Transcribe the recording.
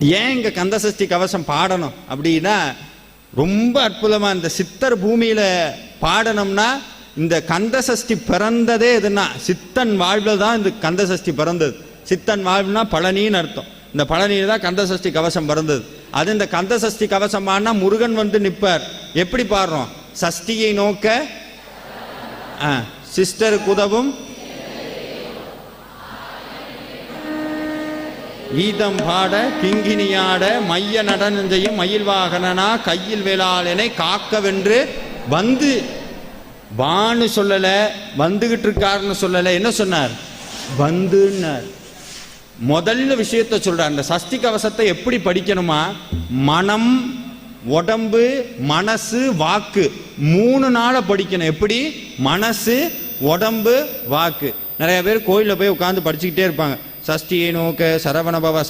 ஏன் இங்க கந்தசஷ்டி கவசம் பாடணும் அப்படின்னா ரொம்ப அற்புதமா இந்த சித்தர் பூமியில பாடணும்னா இந்த கந்தசஷ்டி பிறந்ததே எதுனா சித்தன் வாழ்வில் தான் இந்த கந்தசஷ்டி பிறந்தது. சித்தன் வாழ்வுனா பழனின்னு அர்த்தம். இந்த பழனியில் தான் கந்தசஷ்டி கவசம் பிறந்தது. அது இந்த கந்தசஷ்டி கவசமானா முருகன் வந்து நிற்பார் எப்படி பாடுறோம்? சஷ்டியை நோக்க ஆ, சிஸ்டருக்கு உதவும் கீதம் பாட கிங்கினியாட மைய நடனம் செய்யும் மயில் வாகனனா கையில் வேளாளனை காக்கவென்று வந்து வான்னு சொல்லலை வந்துகிட்டு இருக்காருன்னு சொல்லலை. என்ன சொன்னார்? வந்துன்னார். முதல்ல விஷயத்த சொல்கிறார் அந்த சஷ்டி கவசத்தை எப்படி படிக்கணுமா? மனம் உடம்பு மனசு வாக்கு மூணு நாளை படிக்கணும். எப்படி? மனசு உடம்பு வாக்கு. நிறைய பேர் கோயிலில் போய் உட்காந்து படிச்சுக்கிட்டே இருப்பாங்க. சஷ்டியை சரவணபவ